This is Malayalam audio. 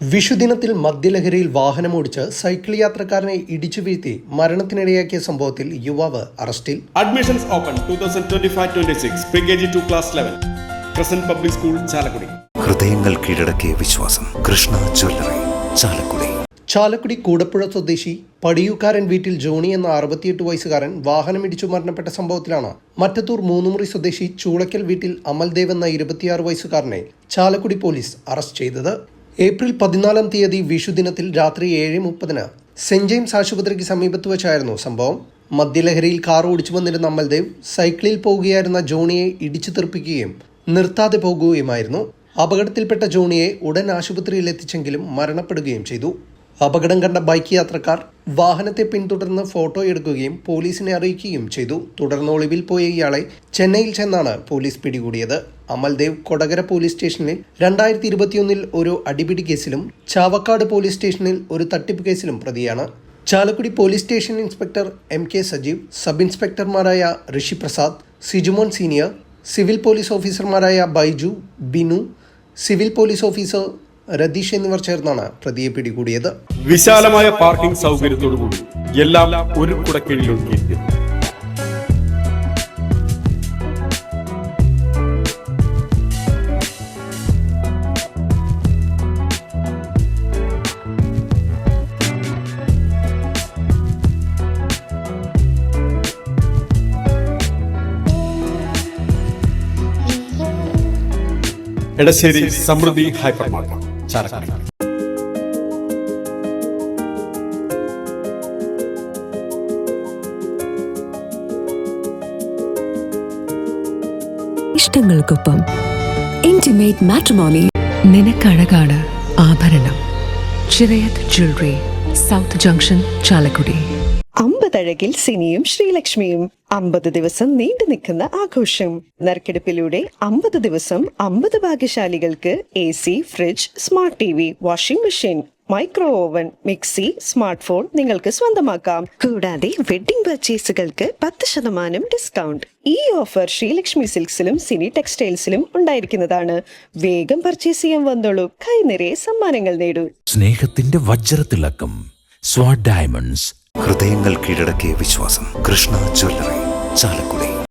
വിഷുദിനത്തിൽ മദ്യലഹരിയിൽ വാഹനമോടിച്ച് സൈക്കിൾ യാത്രക്കാരനെ ഇടിച്ചു വീഴ്ത്തി മരണത്തിനിടയാക്കിയ സംഭവത്തിൽ യുവാവ് അറസ്റ്റിൽ admissions open 2025-26 pre-KG to class 11. Crescent Public School, Chalakudi. ഹൃദയങ്ങൾ കീഴടക്കിയ വിശ്വാസം കൃഷ്ണ ജ്വല്ലറി ചാലക്കുടി ചാലക്കുടി കൂടപ്പുഴ സ്വദേശി പടിയൂക്കാരൻ വീട്ടിൽ ജോണി എന്ന അറുപത്തിയെട്ട് വയസ്സുകാരൻ വാഹനമിടിച്ചു മരണപ്പെട്ട സംഭവത്തിലാണ് മറ്റത്തൂർ മൂന്നുമുറി സ്വദേശി ചൂളക്കൽ വീട്ടിൽ അമൽദേവ് എന്ന ഇരുപത്തിയാറ് വയസ്സുകാരനെ ചാലക്കുടി പോലീസ് അറസ്റ്റ് ചെയ്തത് ഏപ്രിൽ പതിനാലാം തീയതി വിഷുദിനത്തിൽ രാത്രി ഏഴ് മുപ്പതിന് സെന്റ് ജെയിംസ് ആശുപത്രിക്ക് സമീപത്ത് വെച്ചായിരുന്നു സംഭവം. മദ്യലഹരിയിൽ കാർ ഓടിച്ചു വന്നിരുന്ന അമൽദേവ് സൈക്കിളിൽ പോകുകയായിരുന്ന ജോണിയെ ഇടിച്ചു തെറിപ്പിക്കുകയും നിർത്താതെ പോകുകയുമായിരുന്നു. അപകടത്തിൽപ്പെട്ട ജോണിയെ ഉടൻ ആശുപത്രിയിൽ എത്തിച്ചെങ്കിലും മരണപ്പെടുകയും ചെയ്തു. അപകടം കണ്ട ബൈക്ക് യാത്രക്കാർ വാഹനത്തെ പിന്തുടർന്ന് ഫോട്ടോ എടുക്കുകയും പോലീസിനെ അറിയിക്കുകയും ചെയ്തു. തുടർന്ന് ഒളിവിൽ പോയ ഇയാളെ ചെന്നൈയിൽ ചെന്നാണ് പോലീസ് പിടികൂടിയത്. അമൽദേവ് കൊടകര പോലീസ് സ്റ്റേഷനിൽ രണ്ടായിരത്തി ഇരുപത്തിയൊന്നിൽ ഒരു അടിപിടി കേസിലും ചാവക്കാട് പോലീസ് സ്റ്റേഷനിൽ ഒരു തട്ടിപ്പ് കേസിലും പ്രതിയാണ്. Chalakudy police station inspector M K Sajeev sub ഇൻസ്പെക്ടർമാരായ Rishi Prasad Sijumon senior civil police ഓഫീസർമാരായ Baiju Binu civil police officer Ratheesh എന്നിവർ ചേർന്നാണ് പ്രതിയെ പിടികൂടിയത്. വിശാലമായ പാർക്കിംഗ് സൗകര്യത്തോടുകൂടി എല്ലാം ഒരു കുടക്കീഴിലൊക്കെ എടശ്ശേരി സമൃദ്ധി ഹൈപ്പർ മാർക്കറ്റ് ചാലക്കുടി. ഇഷ്ടങ്ങൾക്കൊപ്പം ഇന്റിമേറ്റ് മാട്രിമോണി നിനക്കഴകാണ് ആഭരണം. Chirayath jewellery south junction Chalakudy. അമ്പതഴകിൽ സിനിയും ശ്രീലക്ഷ്മിയും. അമ്പത് ദിവസം നീണ്ടു നിൽക്കുന്ന ആഘോഷം. നറുക്കെടുപ്പിലൂടെ അമ്പത് ദിവസം അമ്പത് ഭാഗ്യശാലികൾക്ക് A C fridge smart T V washing machine micro oven mixie smart phone നിങ്ങൾക്ക് സ്വന്തമാക്കാം. കൂടാതെ വെഡിംഗ് പർച്ചേസുകൾക്ക് പത്ത് ശതമാനം ഡിസ്കൗണ്ട് ഈ ഓഫർ ശ്രീലക്ഷ്മി സിൽക്സിലും സിനി ടെക്സ്റ്റൈൽസിലും ഉണ്ടായിരിക്കുന്നതാണ്. വേഗം പർച്ചേസ് ചെയ്യാൻ വന്നോളൂ. കൈനിറയെ സമ്മാനങ്ങൾ നേടൂ. സ്നേഹത്തിന്റെ വജ്രത്തിളക്കം. സ്വാഡ് ഡയമണ്ട്സ് ഹൃദയങ്ങൾ കീഴടക്കിയ വിശ്വാസം. കൃഷ്ണ ജ്വല്ലറി ചാലക്കുടി.